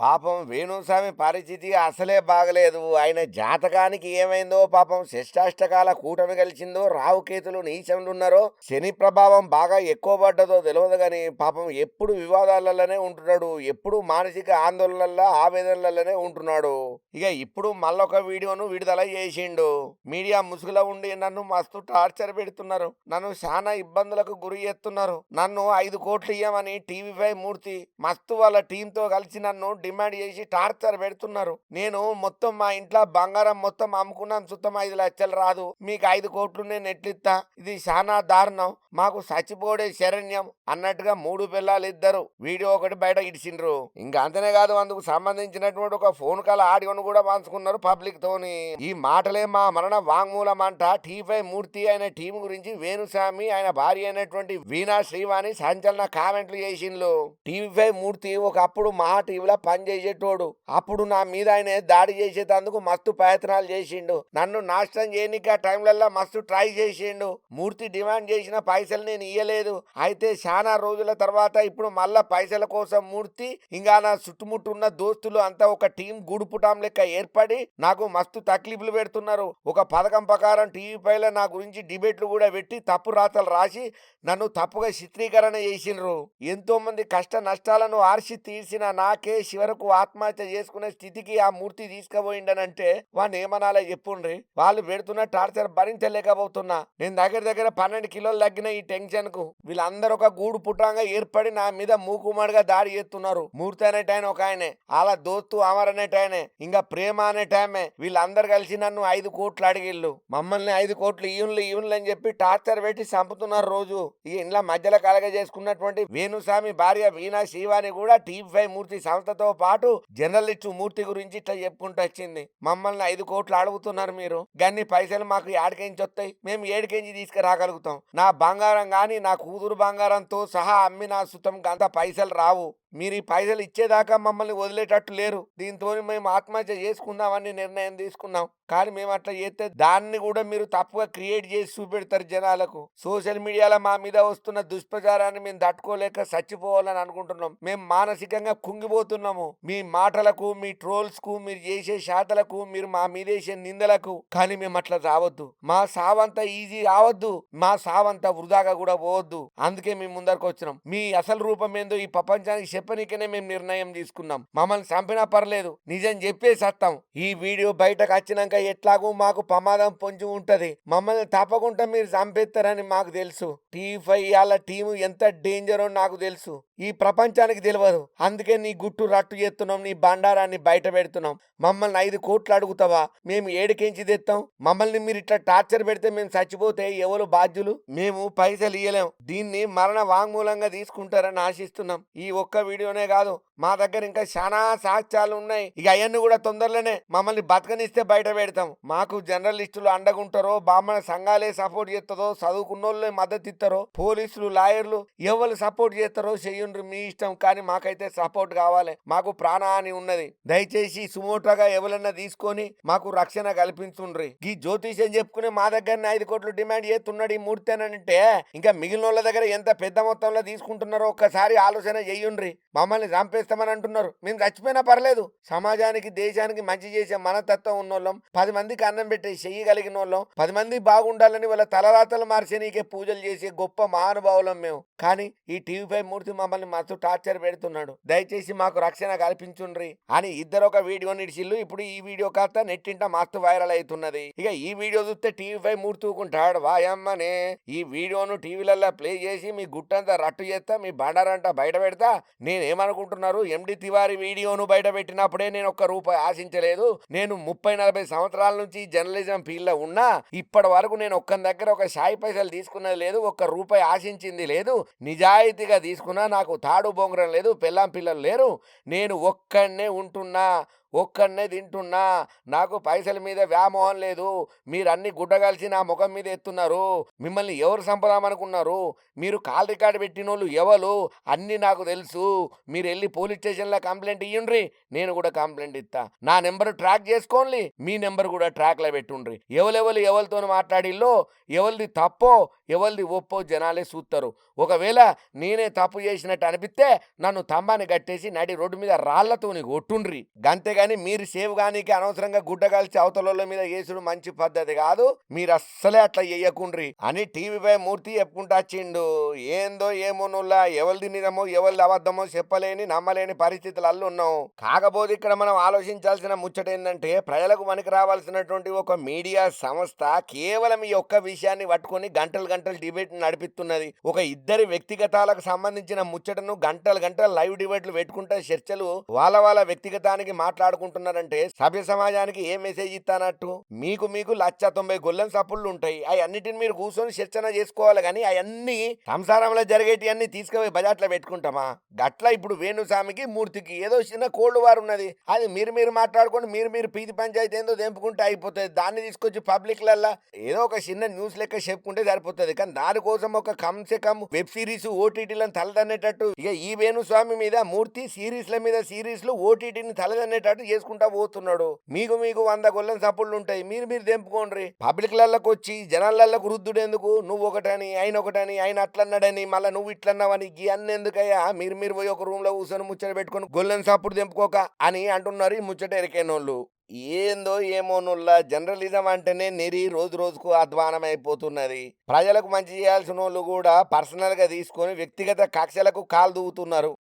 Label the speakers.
Speaker 1: పాపం వేణుస్వామి పరిస్థితి అసలే బాగలేదు. ఆయన జాతకానికి ఏమైందో పాపం శిష్టాష్టకాల కూటమి కలిసిందో రావుకేతులు నీచంలో ఉన్నారో శని ప్రభావం బాగా ఎక్కువ పడ్డదో తెలియదు కానీ పాపం ఎప్పుడు వివాదాలలోనే ఉంటున్నాడు. ఎప్పుడు మానసిక ఆందోళనల్లో ఆవేదనలలోనే ఉంటున్నాడు. ఇక ఇప్పుడు మళ్ళొక వీడియోను విడుదల చేసిండు. మీడియా ముసుగులో ఉండి నన్ను మస్తు టార్చర్ పెడుతున్నారు. నన్ను చాలా ఇబ్బందులకు గురి చేస్తున్నారు. నన్ను ఐదు కోట్లు ఇయ్యమని టీవీ ఫైవ్ మూర్తి మస్తు వాళ్ళ టీంతో కలిసి నన్ను డిమాండ్ చేసి టార్చర్ పెడుతున్నారు. నేను మొత్తం మా ఇంట్లో బంగారం మొత్తం అమ్ముకున్నాను. సుత్తం ఐదు లక్షలు రాదు. మీకు ఐదు కోట్లు నేను ఎట్లిస్తా ఇది చాలా దారుణం. మాకు చచ్చిపోడే శరణ్యం. అన్నట్టుగా మూడు పిల్లలు ఇద్దరు. వీడియో ఒకటి బయట ఇడిచిండ్రు ఇంకా అంతనే కాదు అందుకు సంబంధించినటువంటి ఒక ఫోన్ కాల్ ఆడియోను కూడా పంచుకున్నారు పబ్లిక్ తోని. ఈ మాటలే మా మరణ వాంగ్మూలం అంట. టీఫై మూర్తి ఆయన టీం గురించి వేణుస్వామి ఆయన భార్య అయినటువంటి వీణా శ్రీవాణి సంచలన కామెంట్లు చేసిండ్రు టీవీ మూర్తి ఒకప్పుడు మా టీవీలో పనిచేసేటోడు అప్పుడు నా మీద ఆయన దాడి చేసేటందుకు మస్తు ప్రయత్నాలు చేసిండు. నన్ను నాశనం చేయనిక టైంలల్లా మస్తు ట్రై చేసిండు. మూర్తి డిమాండ్ చేసిన పైసలు నేను ఇయ్యలేదు. అయితే చాలా రోజుల తర్వాత ఇప్పుడు మళ్ళా పైసల కోసం మూర్తి ఇంకా నా చుట్టుముట్టు ఉన్న దోస్తులు అంతా ఒక టీం గుడుపుటాం లెక్క ఏర్పడి నాకు మస్తు తక్లీఫ్లు పెడుతున్నారు. ఒక పథకం ప్రకారం టీవీ పైన నా గురించి డిబేట్లు కూడా పెట్టి తప్పు రాతలు రాసి నన్ను తప్పుగా చిత్రీకరణ చేసినారు ఎంతో మంది కష్ట నష్టాలను ఆర్చి తీర్చిన నాకే చివరకు ఆత్మహత్య చేసుకునే స్థితికి ఆ మూర్తి తీసుకుపోయిండనంటే వాడిని ఏమనాలో చెప్పుండ్రి? వాళ్ళు పెడుతున్న టార్చర్ భరించలేకపోతున్నా. నేను దగ్గర దగ్గర పన్నెండు కిలోలు తగ్గిన ఈ టెన్షన్కు వీళ్ళందరూ ఒక గూడు పుట్రంగా ఏర్పడి నా మీద మూకుమాడిగా దాడి చేస్తున్నారు. మూర్తి అనేట ఆయన ఒక ఆయనే అలా దోస్తు అమర్ అనేట ఆయనే ఇంకా ప్రేమ అనేట ఆమె వీళ్ళందరూ కలిసి నన్ను ఐదు కోట్లు అడిగిళ్ళు. మమ్మల్ని ఐదు కోట్లు ఈయున్లు ఈయున్లు అని చెప్పి టార్చర్ పెట్టి చంపుతున్నారు రోజు. ఈ ఇంట్లో మధ్యలో కలగ చేసుకున్నటువంటి వేణుస్వామి భార్య వీణా శివాని కూడా టీవీ ఫైవ్ మూర్తి సంస్థతో పాటు జర్నలిస్టు మూర్తి గురించి ఇట్లా చెప్పుకుంటూ వచ్చింది. మమ్మల్ని ఐదు కోట్లు అడుగుతున్నారు మీరు. గన్ని పైసలు మాకు ఏడికెంచి వస్తాయి? మేము ఏడికెంచి తీసుకురాగలుగుతాం. నా బంగారం గాని నా కూతురు బంగారంతో సహా అమ్మి నా సుతం గంత పైసలు రావు. మీరు ఈ పైసలు ఇచ్చేదాకా మమ్మల్ని వదిలేటట్టు లేరు. దీంతో మేము ఆత్మహత్య చేసుకుందామని నిర్ణయం తీసుకున్నాం. కానీ మేము అట్లా చేస్తే దాన్ని కూడా మీరు తప్పుగా క్రియేట్ చేసి చూపెడతారు జనాలకు. సోషల్ మీడియాలో మా మీద వస్తున్న దుష్ప్రచారాన్ని మేము తట్టుకోలేక చచ్చిపోవాలని అనుకుంటున్నాం. మేము మానసికంగా కుంగిపోతున్నాము. మీ మాటలకు మీ ట్రోల్స్కు మీరు చేసే శాతలకు మీరు మా మీద వేసే నిందలకు. కానీ మేము అట్లా రావద్దు. మా సావంత ఈజీ రావద్దు మా సావంత వృధాగా కూడా పోవద్దు. అందుకే మేము ముందరకు వచ్చినాం మీ అసలు రూపం ఏందో ఈ ప్రపంచానికి చెప్పనికనే మేము నిర్ణయం తీసుకున్నాం. మమ్మల్ని చంపినా పర్లేదు. నిజం చెప్పేసేస్తాం ఈ వీడియో బయటకు వచ్చినాక ఎట్లాగూ మాకు ప్రమాదం పొంచి ఉంటది. మమ్మల్ని తప్పకుండా మీరు చంపేస్తారని మాకు తెలుసు. టీ ఫైవ్ వాళ్ళ టీము ఎంత డేంజరో నాకు తెలుసు. ఈ ప్రపంచానికి తెలియదు అందుకే నీ గుట్టు రట్టు చేస్తున్నాం నీ బండారాన్ని బయట పెడుతున్నాం. మమ్మల్ని ఐదు కోట్లు అడుగుతావా? మేము ఏడుకెంచి తెస్తాం మమ్మల్ని మీరు ఇట్లా టార్చర్ పెడితే మేము చచ్చిపోతే ఎవరు బాధ్యులు? మేము పైసలు ఇయ్యలేం. దీన్ని మరణ వాంగ్మూలంగా తీసుకుంటారని ఆశిస్తున్నాం. ఈ ఒక్క వీడియోనే కాదు. మా దగ్గర ఇంకా చాలా సాక్ష్యాలు ఉన్నాయి. ఇక అవన్నీ కూడా తొందరలోనే మమ్మల్ని బతకనిస్తే బయట పెడతాం. మాకు జర్నలిస్టులు అండగుంటారో బామ్మల సంఘాలే సపోర్ట్ చేస్తారో చదువుకున్నోళ్ళే మద్దతు ఇస్తారో పోలీసులు లాయర్లు ఎవరు సపోర్ట్ చేస్తారో చెయ్యండ్రు మీ ఇష్టం. కానీ మాకైతే సపోర్ట్ కావాలి. మాకు ప్రాణహాని ఉన్నది. దయచేసి సుమోటోగా ఎవరన్నా తీసుకొని మాకు రక్షణ కల్పించుండ్రి. ఈ జ్యోతిష్యం చెప్పుకుని మా దగ్గరనే ఐదు కోట్లు డిమాండ్ చేస్తున్నాడు ఈ మూర్తి అని అంటే ఇంకా మిగిలిన వాళ్ళ దగ్గర ఎంత పెద్ద మొత్తంలో తీసుకుంటున్నారో ఒక్కసారి ఆలోచన చెయ్యుండ్రి మమ్మల్ని చేస్తామని అంటున్నారు. మేము చచ్చిపోయినా పర్లేదు. సమాజానికి దేశానికి మంచి చేసే మనతత్వం ఉన్నోళ్ళం. పది మందికి అన్నం పెట్టే చెయ్యగలిగిన వాళ్ళం పది మంది బాగుండాలని వాళ్ళ తలరాతలు మార్చే నీకే పూజలు చేసే గొప్ప మహానుభావులం మేము. కానీ ఈ టీవీ ఫైవ్ మూర్తి మమ్మల్ని మస్తు టార్చర్ పెడుతున్నాడు. దయచేసి మాకు రక్షణ కల్పించుండ్రి అని ఇద్దరు ఒక వీడియో నిడిచిల్లు. ఇప్పుడు ఈ వీడియో కాస్త నెట్టింట మస్తు వైరల్ అవుతున్నది ఇక ఈ వీడియో చూస్తే టీవీ ఫైవ్ మూర్తుకుంటాడు వాయమ్మనే. ఈ వీడియోను టీవీలలో ప్లే చేసి మీ గుట్టంతా రట్టు చేస్తా మీ బండారంతా బయట పెడతా. నేనేమనుకుంటున్నారు? ఎండి తివారి వీడియోను బయటపెట్టినప్పుడే నేను ఒక్క రూపాయి ఆశించలేదు. నేను ముప్పై నలభై సంవత్సరాల నుంచి జర్నలిజం ఫీల్డ్లో ఉన్నా ఇప్పటి వరకు నేను ఒక్క దగ్గర ఒక సాయి పైసలు తీసుకున్నది లేదు ఒక్క రూపాయి ఆశించింది లేదు. నిజాయితీగా తీసుకున్నా నాకు తాడు బొంగరం లేదు పెళ్ళాం పిల్లలు లేరు. నేను ఒక్కడనే ఉంటున్నా. ఒక్కడనే తింటున్నా నాకు పైసల మీద వ్యామోహం లేదు. మీరు అన్ని గుడ్డగలిసి నా ముఖం మీద ఎత్తున్నారు. మిమ్మల్ని ఎవరు సంపదామనుకున్నారు మీరు కాల్ రికార్డు పెట్టినోళ్ళు ఎవరు? అన్ని నాకు తెలుసు. మీరు వెళ్ళి పోలీస్ స్టేషన్లో కంప్లైంట్ ఇయ్యండ్రి. నేను కూడా కంప్లైంట్ ఇస్తా నా నెంబర్ ట్రాక్ చేసుకోండి. మీ నెంబర్ కూడా ట్రాక్లో పెట్టుండ్రి. ఎవరెవరు ఎవరితో మాట్లాడిల్లో ఎవరిది తప్పో ఎవరిది ఒప్పో జనాలే చూస్తారు ఒకవేళ నేనే తప్పు చేసినట్టు అనిపిస్తే నన్ను తంబాని కట్టేసి నడి రోడ్డు మీద రాళ్ళతోని కొట్టుండ్రి. కానీ మీరు సేవ్ గానికి అనవసరంగా గుడ్డ కాల్చి అవతల మీద వేసుడు మంచి పద్ధతి కాదు. మీరు అస్సలే అట్లా వేయకుండ్రి అని టీవీపై మూర్తి చెప్పుకుంటా వచ్చిండు. ఏందో ఏమో ఎవరిది నిజమో ఎవరిది అబద్ధమో చెప్పలేని నమ్మలేని పరిస్థితులలో ఉన్నాం కాకపోతే ఇక్కడ మనం ఆలోచించాల్సిన ముచ్చట ఏంటంటే ప్రజలకు మనకి రావాల్సినటువంటి ఒక మీడియా సంస్థ కేవలం ఈ ఒక్క విషయాన్ని పట్టుకొని గంటలు గంటలు డిబేట్ నడిపిస్తున్నది. ఒక ఇద్దరి వ్యక్తిగతాలకు సంబంధించిన ముచ్చటను గంటలు గంటలు లైవ్ డిబేట్లు పెట్టుకుంటే చర్చలు వాళ్ళ వాళ్ళ వ్యక్తిగతానికి మాట్లాడుకుంటున్నారంటే సభ్య సమాజానికి ఏ మెసేజ్ ఇస్తానట్టు? మీకు మీకు లచ్చ తొంభై గొల్లం సప్పుళ్ళు ఉంటాయి. అవి అన్నిటిని మీరు కూర్చొని చర్చన చేసుకోవాలి కానీ అవన్నీ సంసారంలో జరిగేటి అన్ని తీసుకుపోయి బజాట్లో పెట్టుకుంటామా? గట్ల ఇప్పుడు వేణుస్వామికి మూర్తికి ఏదో చిన్న కోల్డ్ వార్ ఉన్నది. అది మీరు మీరు మాట్లాడుకోండి మీరు మీరు పీతి పంచాయతీ ఏందో తెంపుకుంటే అయిపోతుంది. దాన్ని తీసుకొచ్చి పబ్లిక్లల్లా ఏదో ఒక చిన్న న్యూస్ లెక్క చెప్పుకుంటే సరిపోతుంది. కానీ దానికోసం ఒక కమ్సే కమ్ వెబ్ సిరీస్ ఓటీటీలను తలదన్నేటట్టు. ఇక ఈ వేణుస్వామి మీద మూర్తి సిరీస్ల మీద సిరీస్లు ఓటీటీని తలదన్నేటట్టు చేసుకుంటా పోతున్నాడు. మీకు మీకు వంద గొల్లం సప్పుళ్ళు ఉంటాయి. మీరు మీరు తెంపుకోండి పబ్లిక్లలోకి వచ్చి జనాలకు రుద్దుడు ఎందుకు నువ్వు ఒకటని ఆయన ఒకటని ఆయన అట్లన్నాడని మళ్ళీ నువ్వు ఇట్లన్నావని ఈ అన్ని ఎందుకయ్యా? మీరు మీరు పోయి ఒక రూమ్లో కూర్చొని ముచ్చట పెట్టుకొని గొల్లం సప్పుడు తెంపుకోక అని అంటున్నారు ఈ ముచ్చట ఎరికైనోళ్ళు. ఏందో ఏమో నుల్లా జర్నలిజం అంటేనే నిరి రోజు రోజుకు అధ్వానం అయిపోతున్నది ప్రజలకు మంచి చేయాల్సిన వాళ్ళు కూడా పర్సనల్గా తీసుకొని వ్యక్తిగత కక్షలకు కాలు దూవుతున్నారు